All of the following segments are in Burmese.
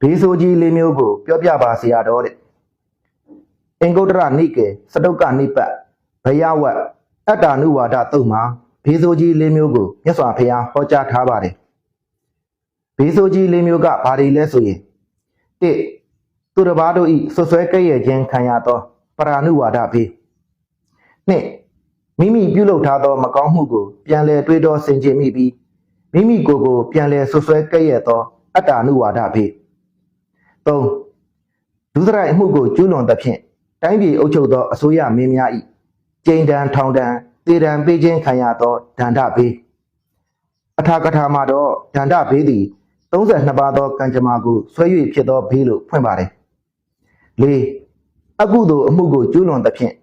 ဘေးဆိုးကြီးလေးမျိုးကို ပြောပြပါစေရတော့တဲ့အင်္ဂုတ္တရနိကေစတုတ်ကနိပတ်ဘယဝတ်အတ္တနုဝါဒတုတ်မှာဘေးဆိုးကြီးလေးမျိုးကိုမြတ်စွာဘုရားဟောကြားထားပါတယ်ဘေးဆိုးကြီးလေးမျိုးကဘာတွေလဲဆိုရင်၁သူတစ်ပါးတို့ဤဆွဆွဲကဲ့ရဲ့ခြင်းခံရသောပရာနုဝါဒဘေးနှစ်မိမိပြုလုပ်ထားသောမကောင်းမှုကိုပြန်လည်တွေးတောဆင်ခြင်မိပြီးမိမိကိုယ်ကိုပြန်လည်ဆွဆွဲကဲ့ရဲ့သောအတ္တနုဝါဒဘေး ၃ဒုစရိုက်အမှုကိုကျူးလွန်သဖြင့်တိုင်းပြည်အုပ်ချုပ်သောအစိုးရမင်းများ၏ကျိန်တံထောင်တံတည်တံပေးခြင်းခံရသောဒန္တဘေးအထာကထာမှာတော့ဒန္တဘေးသည်32ပါးသောကံကြမ္မာကိုဆွဲ၍ဖြစ်သောဘေးလို့ဖွင့်ပါတယ်၄အကုသိုလ်အမှုကိုကျူးလွန်သဖြင့်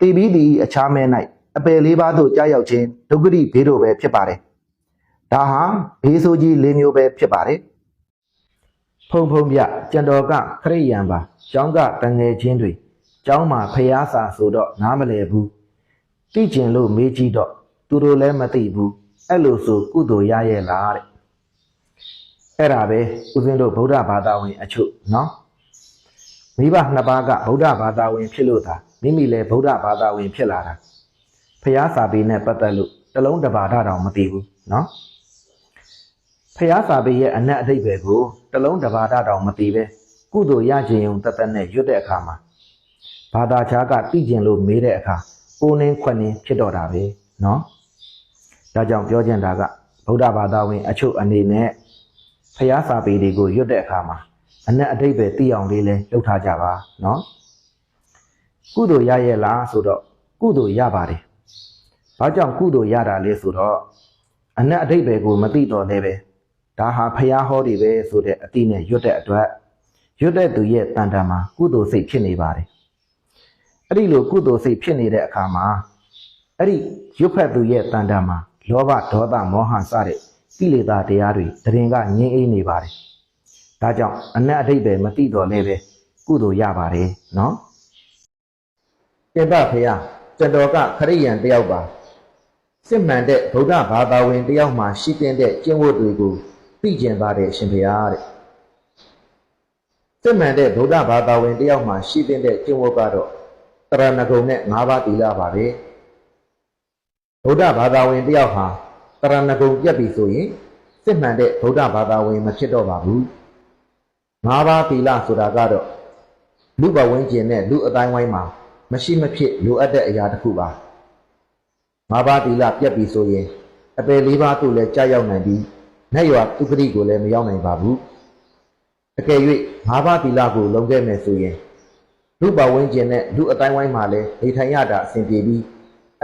တည်ပြီးသည့်အခြားမဲ၌အပယ်လေးပါးသို့ကြားရောက်ခြင်းဒုက္ခတိဘေးတို့ပဲဖြစ်ပါတယ်ဒါဟာဘေးဆိုးကြီး၄မျိုးပဲဖြစ်ပါတယ် ဖုံဖုံပြကြံတော်ကခရိယံပါကျောင်းကတငယ်ချင်းတွေကျောင်းမှာဖျားစာဆိုတော့နားမလဲဘူးသိကျင်လို့မေးကြည့်တော့သူတို့လည်းမသိဘူးအဲ့လိုဆိုကုသိုလ်ရရဲ့လားတဲ့အဲ့ဒါပဲဦးဇင်းတို့ဗုဒ္ဓဘာသာဝင်အချို့နော်မိဘနှစ်ပါးကဗုဒ္ဓဘာသာဝင်ဖြစ်လို့သာမိမိလည်းဗုဒ္ဓဘာသာဝင်ဖြစ်လာတာဖျားစာပေနဲ့ပတ်သက်လို့တစ်လုံးတစ်ပါဒတောင်မသိဘူးနော် ဖျားစာပေရဲ့အနက်အဓိပ္ပာယ်ကိုတလုံးတဘာတာတောင်မသိပဲကုသိုလ်ရခြင်းုံတသက်နဲ့ရွတ်တဲ့အခါမှာဘာသာခြားကသိကျင်လို့မေးတဲ့အခါကိုနင်းခွနင်းဖြစ်တော့တာပဲနော်ဒါကြောင့်ပြောချင်တာကဗုဒ္ဓဘာသာဝင် အချုပ်အနေနဲ့ဖျားစာပေတွေကိုရွတ်တဲ့အခါမှာအနက်အဓိပ္ပာယ်သိအောင်လေးလဲလုပ်ထားကြပါနော်ကုသိုလ်ရရဲ့လားဆိုတော့ကုသိုလ်ရပါတယ်ဘာကြောင့်ကုသိုလ်ရတာလဲဆိုတော့အနက်အဓိပ္ပာယ်ကိုမသိတော့လည်းပဲ ဒါဟာဖျားဟောတွေပဲဆိုတဲ့အတိနဲ့ရွတ်တဲ့အတွက်ရွတ်တဲ့သူရဲ့တန်တန်မှာကုသိုလ်စိတ်ဖြစ်နေပါတယ်အဲ့ဒီလိုကုသိုလ်စိတ်ဖြစ်နေတဲ့အခါမှာအဲ့ဒီရွတ်ဖက်သူရဲ့တန်တန်မှာလောဘဒေါသမောဟစတဲ့ကိလေသာတရားတွေတရင်ကငြင်းအေးနေပါတယ်ဒါကြောင့်အနက်အဓိပ္ပာယ်မသိတော့လည်းပဲကုသိုလ်ရပါတယ်နော်တေတဖျားစတော်ကခရိယန်တယောက်ပါစစ်မှန်တဲ့ဗုဒ္ဓဘာသာဝင်တယောက်မှရှိတဲ့ကျင့်ဝတ်တွေကို သိကျင်ပါတယ်ရှင်ဘုရားတဲ့စစ်မှန်တဲ့ဗုဒ္ဓဘာသာဝင်တယောက်မှရှိတဲ့ကျင့်ဝတ်ကတော့တရဏဂုံနဲ့၅ပါးသီလပါပဲဗုဒ္ဓဘာသာဝင်တယောက်ဟာတရဏဂုံပြတ်ပြီဆိုရင်စစ်မှန်တဲ့ဗုဒ္ဓဘာသာဝင်မဖြစ်တော့ပါဘူး၅ပါးသီလဆိုတာကတော့လူဘဝင်းကျင်နဲ့လူအတိုင်းဝိုင်းမှာမရှိမဖြစ်လိုအပ်တဲ့အရာတစ်ခုပါငါးပါးသီလပြတ်ပြီဆိုရင်အပယ်လေးပါးသို့လည်းကြာရောက်နိုင်ပြီး နဲ့ရွာသူပတိကိုလည်းမရောက်နိုင်ပါဘူးအကယ်၍ငါးပါးသီလကိုလုံခဲ့မယ်ဆိုရင်လူပဝင်းကျင်နဲ့လူအတိုင်းဝိုင်းမှာလည်းနေထိုင်ရတာအဆင်ပြေပြီး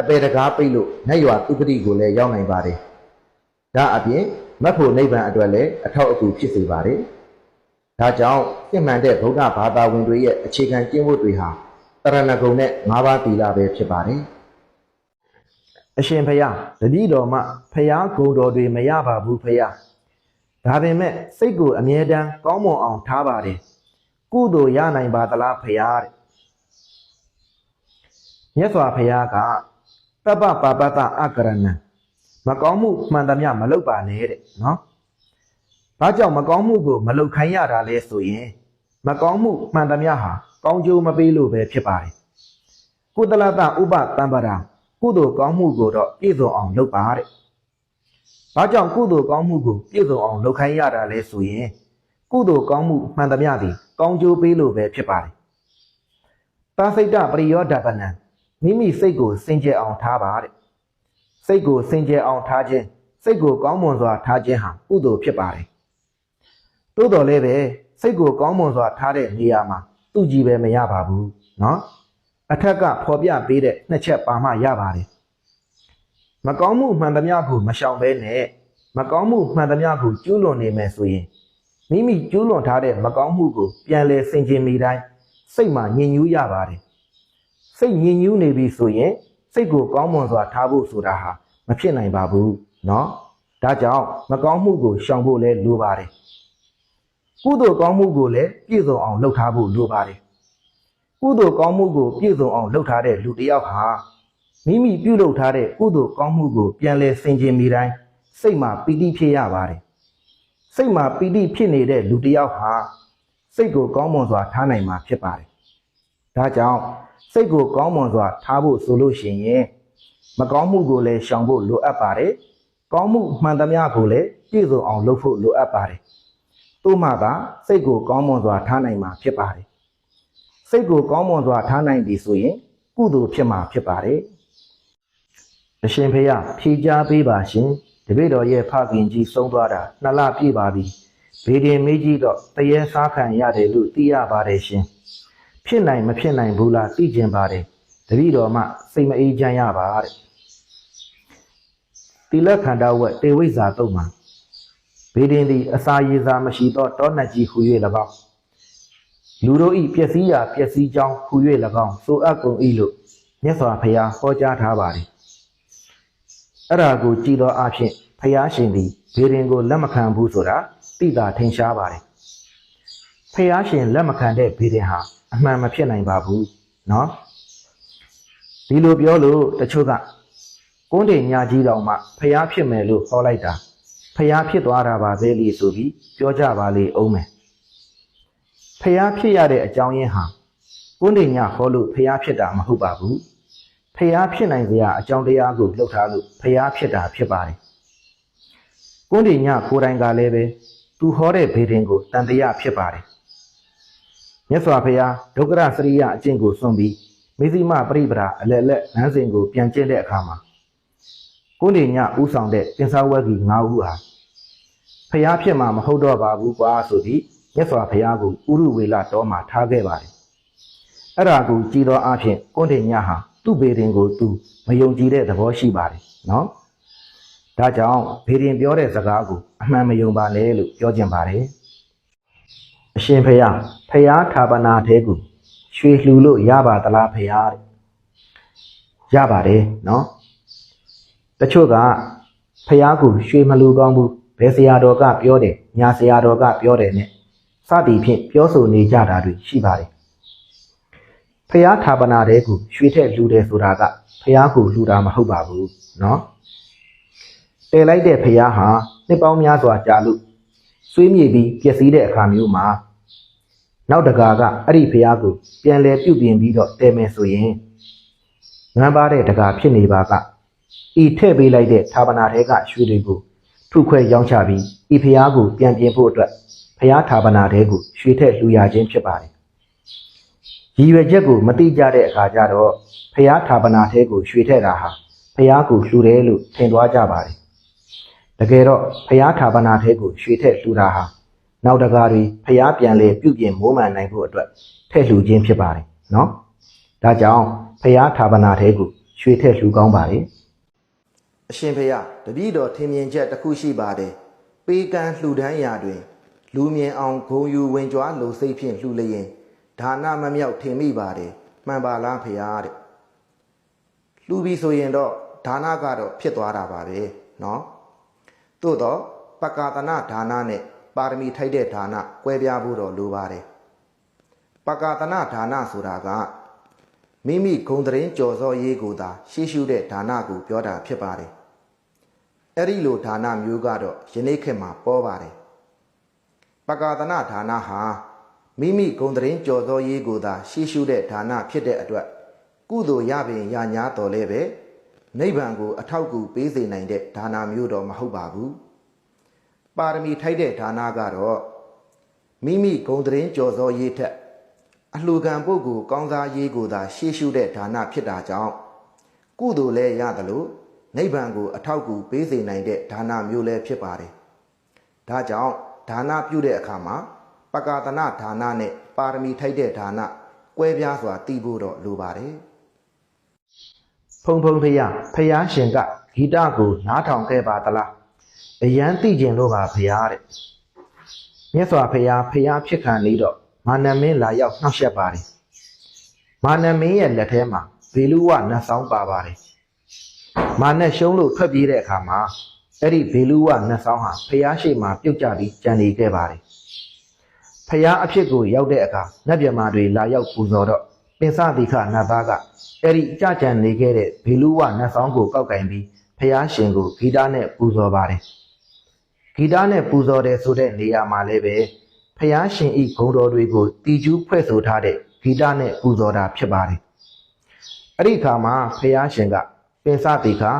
အပယ်တကားပိတ်လို့နဲ့ရွာသူပတိကိုလည်းရောက်နိုင်ပါတယ်ဒါအပြင်မတ်ဖို့နိဗ္ဗာန်အတွက်လည်းအထောက်အကူဖြစ်စေပါတယ်ဒါကြောင့်ပြင့်မှန်တဲ့ဗုဒ္ဓဘာသာဝင်တွေရဲ့အခြေခံကျင့်ဝတ်တွေဟာတရဏဂုံနဲ့ငါးပါးသီလပဲဖြစ်ပါတယ် အရှင်ဖယားတတိတော်မှဖယားဂုံတော်တွေမရပါဘူးဖယားဒါပေမဲ့စိတ်ကိုအမြဲတမ်းကောင်းမွန်အောင်ထားပါတယ်ကုသိုလ်ရနိုင်ပါသလားဖယားတဲ့မြတ်စွာဘုရားကတပ္ပပါပတ္တအကရဏံမကောင်းမှုမှန်သမျှမလုပ်ပါနဲ့တဲ့နော်ဘာကြောင့်မကောင်းမှုကိုမလုပ်ခိုင်းရတာလဲဆိုရင်မကောင်းမှုမှန်သမျှဟာကောင်းကျိုးမပေးလို့ပဲဖြစ်ပါတယ်ကုသလတဥပတံပရာ ကုသိုလ်ကောင်းမှုကိုတော့ပြည့်စုံအောင်လုပ်ပါတဲ့ဘာကြောင့်ကုသိုလ်ကောင်းမှုကိုပြည့်စုံအောင်လုပ်ခိုင်းရတာလဲဆိုရင်ကုသိုလ်ကောင်းမှုမှန်သမျှသည်ကောင်းကျိုးပေးလို့ပဲဖြစ်ပါတယ်တာစိတ်တပရိယောဓပနံမိမိစိတ်ကိုစင်ကြယ်အောင်ထားပါတဲ့စိတ်ကိုစင်ကြယ်အောင်ထားခြင်းစိတ်ကိုကောင်းမွန်စွာထားခြင်းဟာကုသိုလ်ဖြစ်ပါတယ်တိုးတော်လည်းပဲစိတ်ကိုကောင်းမွန်စွာထားတဲ့နေရာမှာသူ့ကြည်ပဲမရပါဘူးเนาะ အထက်ကဖော်ပြပေးတဲ့နှစ်ချက်ပါမှရပါတယ်မကောင်းမှုမှန်သမျှကိုမရှောင်ဘဲနဲ့မကောင်းမှုမှန်သမျှကိုကျူးလွန်နေမယ်ဆိုရင်မိမိကျူးလွန်ထားတဲ့မကောင်းမှုကိုပြန်လဲဆင်ခြင်မိတိုင်းစိတ်မှာညင်ညူးရပါတယ်စိတ်ညင်ညူးနေပြီဆိုရင်စိတ်ကိုကောင်းမွန်စွာထားဖို့ဆိုတာဟာမဖြစ်နိုင်ပါဘူးเนาะဒါကြောင့်မကောင်းမှုကိုရှောင်ဖို့လဲလိုပါတယ်ကုသိုလ်ကောင်းမှုကိုလည်းပြည့်စုံအောင်လုပ်ထားဖို့လိုပါတယ် ကုသိုလ်ကောင်းမှုကိုပြည့်စုံအောင်လုပ်ထားတဲ့လူတစ်ယောက်ဟာမိမိပြုလုပ်ထားတဲ့ကုသိုလ်ကောင်းမှုကိုပြန်လဲဆင်ခြင်မိတိုင်းစိတ်မှာပီတိဖြစ်ရပါတယ်စိတ်မှာပီတိဖြစ်နေတဲ့လူတစ်ယောက်ဟာစိတ်ကိုကောင်းမွန်စွာထားနိုင်မှာဖြစ်ပါတယ်ဒါကြောင့်စိတ်ကိုကောင်းမွန်စွာထားဖို့ဆိုလို့ရှိရင်မကောင်းမှုကိုလည်းရှောင်ဖို့လိုအပ်ပါတယ်ကောင်းမှုမှန်သမျှကိုလည်းပြည့်စုံအောင်လုပ်ဖို့လိုအပ်ပါတယ်တို့မှသာစိတ်ကိုကောင်းမွန်စွာထားနိုင်မှာဖြစ်ပါတယ် စိတ်ကိုကောင်းမွန်စွာထားနိုင်ပြီဆိုရင်ကုသိုလ်ဖြစ်မှာဖြစ်ပါတယ်အရှင်ဖေယဖြေကြားပေးပါရှင်တပည့်တော်ရဲ့ဖခင်ကြီးဆုံးသွားတာနှစ်လပြည့်ပါပြီဘေဒင်မေးကြီးတော့တရေစားခံရတယ်လို့သိရပါတယ်ရှင်ဖြစ်နိုင်မဖြစ်နိုင်ဘူးလားသိကျင်ပါတယ်တပည့်တော်မှစိတ်မအေးချမ်းရပါတဲ့တိလခန္ဓာဝက်တေဝိဇ္ဇာတုတ်မှာဘေဒင်သည်အစာရေစာမရှိသောတောနတ်ကြီးဟူ၍၎င်း လူတို့ဤပျက်စီးရာပျက်စီးကြောင်းဟူ၍၎င်းဆိုအပ်ကုန်၏လို့မြတ်စွာဘုရားဟောကြားထားပါတယ် အဲ့ဒါကိုကြည်တော်အဖြစ်ဖယားရှင်သည်ဘေရင်ကိုလက်မခံဘူးဆိုတာသိတာထင်ရှားပါတယ်ဖယားရှင်လက်မခံတဲ့ဘေရင်ဟာအမှန်မဖြစ်နိုင်ပါဘူးเนาะဒီလိုပြောလို့တချို့ကကုန်းတင်ညာကြီးတော်မှဖယားဖြစ်မယ်လို့ဟောလိုက်တာဖယားဖြစ်သွားတာပါပဲလေဆိုပြီးပြောကြပါလေအောင်မယ် ဖယားဖြစ်ရတဲ့အကြောင်းရင်းဟာကုန်းတင်ညာဟောလို့ဖယားဖြစ်တာမဟုတ်ပါဘူးဖျားဖြစ်နိုင်စရာအကြောင်းတရားကိုလှုပ်ထားလို့ဖျားဖြစ်တာဖြစ်ပါတယ်။ကုန်းဒီညကိုယ်တိုင်ကလည်းပဲသူဟောတဲ့ဘေဒင်ကိုတန်တရားဖြစ်ပါတယ်။မြတ်စွာဘုရားဒုက္ခရစရိယအကျင့်ကိုစွန့်ပြီးမေဇိမပရိပဒါအလက်လက်နန်းစဉ်ကိုပြန်ကျင့်တဲ့အခါမှာကုန်းဒီညဥဆောင်တဲ့တင်္သာဝက်ကြီး၅ဦးဟာဖျားဖြစ်မှာမဟုတ်တော့ပါဘူးကွာဆိုပြီး မြတ်စွာဘုရားကိုဥရုဝေလတော်မှာထားခဲ့ပါတယ်။အဲ့ဒါကိုကြည်တော်အဖြစ်ကွန်းတင်ညဟာသူ့ဘေရင်ကိုသူမယုံကြည်တဲ့သဘောရှိပါတယ်နော်ဒါကြောင့်ဘေရင်ပြောတဲ့စကားကိုအမှန်မယုံပါနဲ့လို့ပြောခြင်းပါတယ်အရှင်ဖယားဖယားဌာပနာတဲကိုရွှေလှူလို့ရပါသလားဖယားတဲ့ရပါတယ်နော်တချို့ကဖယားကိုရွှေမလှူကောင်းဘူးဘယ်ဆရာတော်ကပြောတယ်ညာဆရာတော်ကပြောတယ်နဲ့ စသည်ဖြင့်ပြောဆိုနေကြတာတွေရှိပါတယ်။ဖျားဌာပနာတဲ့ကိုရွှေထက်လူတယ်ဆိုတာကဖျားကိုလူတာမဟုတ်ပါဘူးနော်။တည်လိုက်တဲ့ဖျားဟာနှစ်ပေါင်းများစွာကြာလို့ဆွေးမြေပြီးပျက်စီးတဲ့အခါမျိုးမှာနောက်တကာကအဲ့ဒီဖျားကိုပြန်လဲပြုတ်ပြင်ပြီးတော့တည်မယ်ဆိုရင်ငန်းပါတဲ့တကာဖြစ်နေပါကဤထည့်ပေးလိုက်တဲ့ဌာပနာထဲကရွှေတွေကိုထုခွဲရောင်းချပြီးဤဖျားကိုပြန်ပြင်ဖို့အတွက် ဖျားဌာပနာတဲကိုရွှေထက်လူရခြင်းဖြစ်ပါတယ်ရည်ရွယ်ချက်ကိုမတိကြတဲ့အခါကျတော့ဖျားဌာပနာထဲကိုရွှေထည့်တာဟာဖျားကိုလှူတယ်လို့ထင်သွားကြပါတယ်။တကယ်တော့ဖျားဌာပနာထဲကိုရွှေထည့်လှူတာဟာနောက်တကားတွေဖျားပြန်လေပြုပြင်မိုးမှန်နိုင်ဖို့အတွက်ထည့်လှူခြင်းဖြစ်ပါတယ်နော်။ဒါကြောင့်ဖျားဌာပနာထဲကိုရွှေထည့်လှူကောင်းပါတယ်။အရှင်ဖျားတပည့်တော်ထင်မြင်ချက်တစ်ခုရှိပါတယ်။ပေးကမ်းလှူဒန်းရာတွင် လူမြင်အောင်ဂုံယူဝင်ကြွားလိုစိတ်ဖြင့်လှူလျင် ဒါနမမြောက်ထင်မိပါတယ်မှန်ပါလားဖေဟာတဲ့လှူပြီဆိုရင်တော့ဒါနကတော့ဖြစ်သွားတာပါပဲเนาะသို့တော့ပက္ကာတနာဒါနနဲ့ပါရမီထိုက်တဲ့ဒါနကွဲပြားဖို့တော့လိုပါတယ်ပက္ကာတနာဒါနဆိုတာကမိမိဂုံတရင်ကြော်စောရေးကိုသာရှေးရှုတဲ့ဒါနကိုပြောတာဖြစ်ပါတယ်အဲ့ဒီလိုဒါနမျိုးကတော့ယနေ့ခေတ်မှာပေါ်ပါတယ်ပ က္ကာတနာဒါနဟာမိမိဂုံတရင်ကြော်သောရေးကိုသာရှေးရှုတဲ့ဒါနဖြစ်တဲ့အတွက်ကုသိုလ်ရပင်ရညာတော်လဲပဲနိဗ္ဗာန်ကိုအထောက်အကူပေးစေနိုင်တဲ့ဒါနမျိုးတော့မဟုတ်ပါဘူးပါရမီထိုက်တဲ့ဒါနကတော့မိမိဂုံတရင်ကြော်သောရေးထက်အလှူခံပုဂ္ဂိုလ်ကောင်းစားရေးကိုသာရှေးရှုတဲ့ဒါနဖြစ်တာကြောင့်ကုသိုလ်လဲရတယ်လို့နိဗ္ဗာန်ကိုအထောက်အကူပေးစေနိုင်တဲ့ဒါနမျိုးလဲဖြစ်ပါတယ်ဒါကြောင့် ဒါနပြုတဲ့အခါမှာပကာသနာဒါနနဲ့ပါရမီထိုက်တဲ့ဒါနကွဲပြားစွာတည်ဖို့တော့လိုပါတယ်ဖုံဖုံဖျားဖျားရှင်ကဂီတကိုနားထောင်ခဲ့ပါသလားအယမ်းသိကျင်လို့ပါဖျားတဲ့မြတ်စွာဘုရားဖျားဖြစ်ခံနေတော့မာနမင်းလာရောက်နှောက်ယှက်ပါတယ်မာနမင်းရဲ့လက်ထဲမှာဘေလူဝနတ်ဆောင်ပါပါတယ်မာနရှုံးလို့ထွက်ပြေးတဲ့အခါမှာ အဲ့ဒီဘေလူဝနတ်ဆောင်ဟာဖျားရှိမှပြုတ်ကြပြီးကြံနေခဲ့ပါတယ်ဖျားအဖြစ်ကိုရောက်တဲ့အခါနတ်မြမာတွေလာရောက်ပူဇော်တော့ပင်စသီခနတ်သားကအဲ့ဒီအကြကြံနေခဲ့တဲ့ဘေလူဝနတ်ဆောင်ကိုကောက်ကင်ပြီးဖျားရှင်ကိုဂီတနဲ့ပူဇော်ပါတယ်ဂီတနဲ့ပူဇော်တယ်ဆိုတဲ့နေရာမှာလည်းပဲဖျားရှင်ဤဂုံတော်တွေကိုတီကျူးဖွဲ့ဆိုထားတဲ့ဂီတနဲ့ပူဇော်တာဖြစ်ပါတယ်အဲ့ဒီအခါမှာဖျားရှင်ကပင်စတိခါ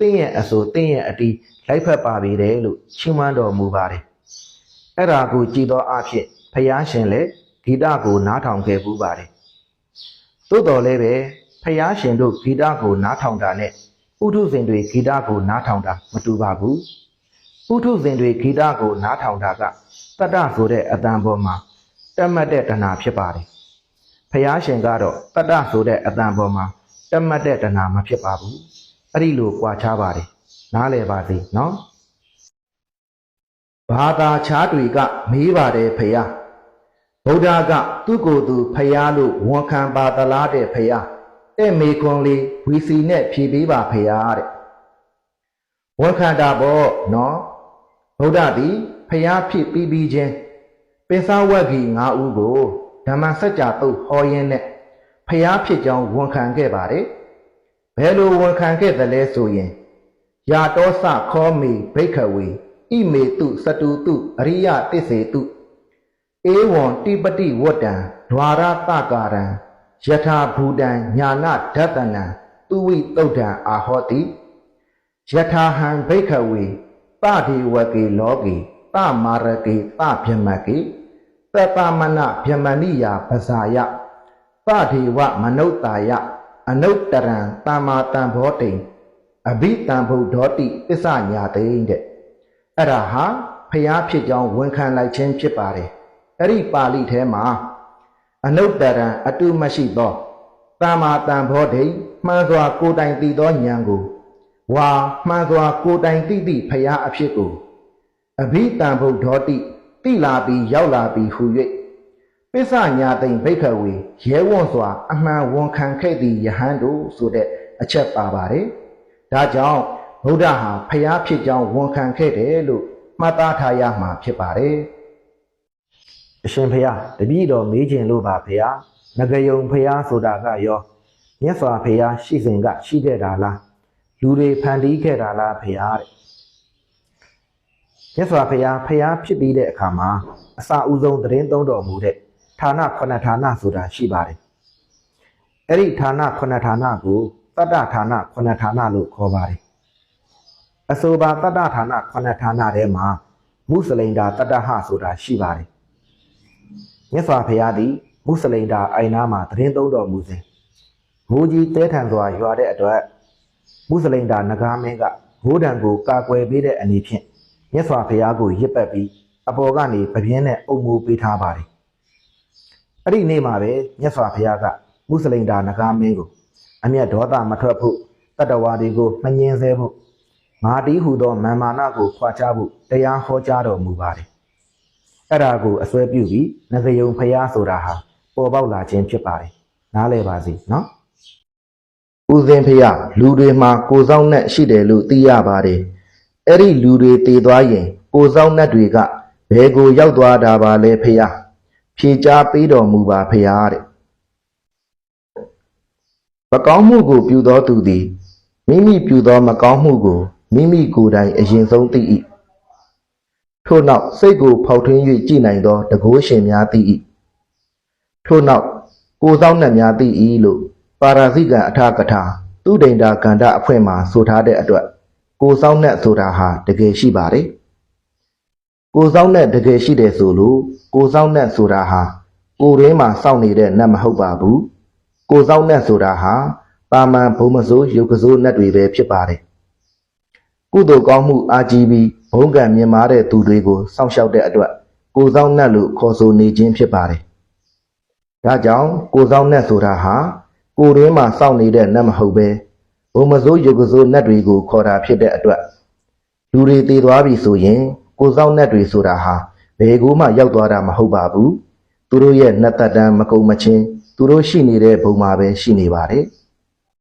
တင့်ရဲ့အဆိုတင့်ရဲ့အတီးလိုက်ဖက်ပါပြီတယ်လို့ချီးမွမ်းတော်မူပါတယ်အဲ့ဒါကိုကြည်သောအဖြစ်ဖျားရှင်လည်းဂီတကိုနားထောင်ခဲ့ပူးပါတယ်သို့တော်လည်းပဲဖျားရှင်တို့ဂီတကိုနားထောင်တာနဲ့ဥထုဇဉ်တွေဂီတကိုနားထောင်တာမတူပါဘူးပုထုဇဉ်တွေဂီတကိုနားထောင်တာကတတ္တဆိုတဲ့အတန်ပေါ်မှာတက်မှတ်တဲ့တဏှာဖြစ်ပါတယ်။ဖျားရှင်ကတော့တတ္တဆိုတဲ့အတန်ပေါ်မှာတက်မှတ်တဲ့တဏှာမဖြစ်ပါဘူး။ အဲ့ဒီလိုကြွားချပါတယ်။နားလည်ပါစေနော်။ဘာသာခြားတွေကမေးပါတယ်ဖျား။ဗုဒ္ဓကသူ့ကိုယ်သူဖျားလို့ဝန်ခံပါသလားတဲ့ဖျား။တဲ့မေခွန်လေးဝီစီနဲ့ဖြေပေးပါဖျားတဲ့။ဝန်ခံတာပေါ့နော်ဗုဒ္ဓသည်ဖျားဖြစ်ပြီးပြီးချင်းပင်စဝက်ကြီး၅ဦးကိုဓမ္မစကြာတုတ်ဟောရင်းနဲ့ဖျားဖြစ်ကြောင်းဝန်ခံခဲ့ပါတယ် ဘယ်လိုဝန်ခံခဲ့သလဲဆိုရင်ယာတောစခောမေဘိက္ခဝေဣမေတုစတုတုအရိယတစ္ဆေတုဧဝံတိပတိဝတ္တံဒွါရတကာရံယထာဘူတံညာနာဓတနံသူဝိတုဒ္ဒံအာဟောတိယထာဟံဘိက္ခဝေတဒေဝကေလောကေတမာရကေတဗျမကေတတမနဗျမဏိယာပဇာယတဒေဝမနုဿာယ အနုတ္တရံတမ္မာတံဘောတိံအဘိတံဗုဒ္ဓောတိပစ္စညာတိန်တဲ့အဲ့ဒါဟာဖျားဖြစ်ကြောင်းဝန်ခံလိုက်ခြင်းဖြစ်ပါတယ်အဲ့ဒီပါဠိထဲမှာအနုတ္တရံအတုမရှိသောတမ္မာတံဘောဓိမှန်စွာကိုယ်တိုင်တည်သောဉာဏ်ကိုဝါမှန်စွာကိုယ်တိုင်တိတိဖရာအဖြစ်ကိုအဘိတံဗုဒ္ဓောတိတိလာပြီးရောက်လာပြီးဟူ၍ ပစ္စညာသိမ့်ဘိက္ခဝေရဲဝံ့စွာ အမှန်ဝန်ခံခဲ့သည့်ယဟန်တို့ဆိုတဲ့အချက်ပါပါတယ်။ဒါကြောင့်ဗုဒ္ဓဟာဖရာဖြစ်ကြောင်းဝန်ခံခဲ့တယ်လို့မှတ်သားထားရမှာဖြစ်ပါတယ်။အရှင်ဖရာတပည့်တော်မေးခြင်းလို့ပါဖရာငကယုံဖရာဆိုတာကရောမြတ်စွာဘုရားရှိစဉ်ကရှိခဲ့တာလားလူတွေဖန်တီးခဲ့တာလားဖရားတဲ့မြတ်စွာဘုရားဖရားဖြစ်ပြီးတဲ့အခါမှာအစာအုံဆုံးသတင်းသုံးတော်မူတဲ့ ဌာနခုနှစ်ဌာနဆိုတာရှိပါတယ်အဲ့ဒီဌာနခုနှစ်ဌာနကိုတတ္တဌာနခုနှစ်ဌာနလို့ခေါ်ပါတယ်အဆိုပါတတ္တဌာနခုနှစ်ဌာနထဲမှာမုစလိန်ဒါတတ္တဟဆိုတာရှိပါတယ်မြတ်စွာဘုရားသည်မုစလိန်ဒါအိုင်နာမှာသတင်းသုံးတော်မူစဉ်မူကြီးတဲထန်စွာရွာတဲ့အတွက်မုစလိန်ဒါနဂါမင်းကဘိုးတံကိုကာကွယ်ပေးတဲ့အနေဖြင့်မြတ်စွာဘုရားကိုရစ်ပတ်ပြီးအပေါ်ကနေပပြင်းနဲ့အုံမိုးပေးထားပါတယ်။ အဲ့ဒီနေ့မှာပဲမြတ်စွာဘုရားကမုစလိန်ဒါနဂါမင်းကိုအမျက်ဒေါသမထွက်ဖို့တတ္တဝါတွေကိုမငြင်းဆဲဖို့မာတီဟူသောမာမာနကိုခွာချဖို့တရားဟောကြားတော်မူပါတယ်။အဲ့ဒါကိုအစွဲပြုပြီးငကယုံဘုရားဆိုတာဟာပေါ်ပေါက်လာခြင်းဖြစ်ပါတယ်။နားလည်ပါစေနော်။ဦးစင်းဖေရလူတွေမှာကိုယ်ဆောင်နဲ့ရှိတယ်လို့သိရပါတယ်။အဲ့ဒီလူတွေတည်သွားရင်ကိုယ်ဆောင်နဲ့တွေကဘယ်ကိုရောက်သွားတာပါလဲဖေရ။ ဖြေချပေးတော်မူပါဖေရတဲ့။မကောင်းမှုကိုပြုသောသူသည်မိမိပြုသောမကောင်းမှုကိုမိမိကိုယ်တိုင်အရင်ဆုံးသိ၏။ထို့နောက်စိတ်ကိုဖောက်ထွင်း၍ကြည်နိုင်သောတကိုးရှင်များသိ၏။ထို့နောက်ကိုယ်ဆောင်နှက်များသိ၏လို့ပါရာဇိကံအထာကထာသူဒိန္တာကန္တအဖွင့်မှာဆိုထားတဲ့အတွက်ကိုယ်ဆောင်နှက်ဆိုတာဟာတကယ်ရှိပါတယ် ကိုယ်ဆောင်နှက်တကယ်ရှိတယ်ဆိုလို့ကိုယ်ဆောင်နှက်ဆိုတာဟာကိုယ်ရင်းမှာစောင့်နေတဲ့နှက်မဟုတ်ပါဘူးကိုယ်ဆောင်နှက်ဆိုတာဟာပါမန်ဘုံမစိုးရုပ်ကစိုးနှက်တွေပဲဖြစ်ပါတယ်ကုသိုလ်ကောင်းမှုအာကြီးပြီးဘုံကံမြင်မာတဲ့သူတွေကိုစောင့်ရှောက်တဲ့အတွက်ကိုယ်ဆောင်နှက်လို့ခေါ်ဆိုနေခြင်းဖြစ်ပါတယ်ဒါကြောင့်ကိုယ်ဆောင်နဲ့ဆိုတာဟာကိုယ်ရင်းမှာစောင့်နေတဲ့နတ်မဟုတ်ပဲဘုံမစိုးယုတ်ကစိုးနတ်တွေကိုခေါ်တာဖြစ်တဲ့အတွက်လူတွေတည်သွားပြီဆိုရင် ကိုယ်ဆောင်နတ်တွေဆိုတာဟာဘယ်ကိုမှရောက်သွားတာမဟုတ်ပါဘူးသူတို့ရဲ့နတ်သက်တမ်းမကုံမချင်းသူတို့ရှိနေတဲ့ဘုံမှာပဲရှိနေပါတယ်